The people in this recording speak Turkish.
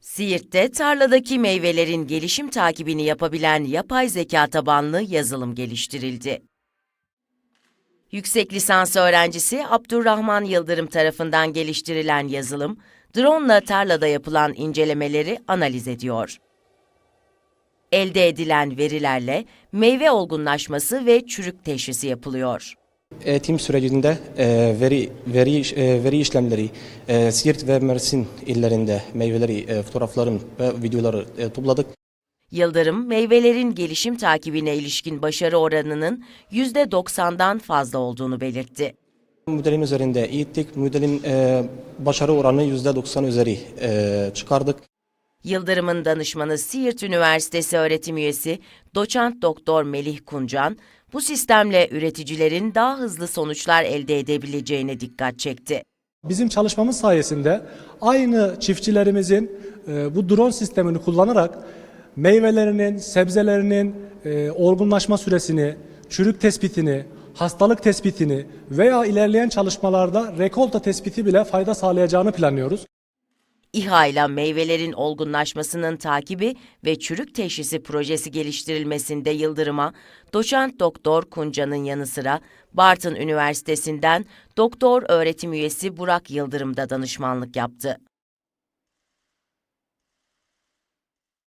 Siirt'te tarladaki meyvelerin gelişim takibini yapabilen yapay zeka tabanlı yazılım geliştirildi. Yüksek lisans öğrencisi Abdurrahman Yıldırım tarafından geliştirilen yazılım, drone tarlada yapılan incelemeleri analiz ediyor. Elde edilen verilerle meyve olgunlaşması ve çürük teşhisi yapılıyor. Eğitim sürecinde e, veri veri e, veri işlemleri e, Siirt ve Mersin illerinde meyveleri e, fotoğrafların ve videoları e, topladık. Yıldırım, meyvelerin gelişim takibine ilişkin başarı oranının %90'dan fazla olduğunu belirtti. Modelin üzerinde eğittik. Modelin e, başarı oranı %90 üzeri e, çıkardık. Yıldırım'ın danışmanı Siirt Üniversitesi öğretim üyesi doçent doktor Melih Kuncan, bu sistemle üreticilerin daha hızlı sonuçlar elde edebileceğine dikkat çekti. Bizim çalışmamız sayesinde aynı çiftçilerimizin e, bu drone sistemini kullanarak meyvelerinin, sebzelerinin e, olgunlaşma süresini, çürük tespitini, hastalık tespitini veya ilerleyen çalışmalarda rekolta tespiti bile fayda sağlayacağını planlıyoruz. İHA ile meyvelerin olgunlaşmasının takibi ve çürük teşhisi projesi geliştirilmesinde Yıldırım'a doçent doktor Kuncan'ın yanı sıra Bartın Üniversitesi'nden doktor öğretim üyesi Burak Yıldırım da danışmanlık yaptı.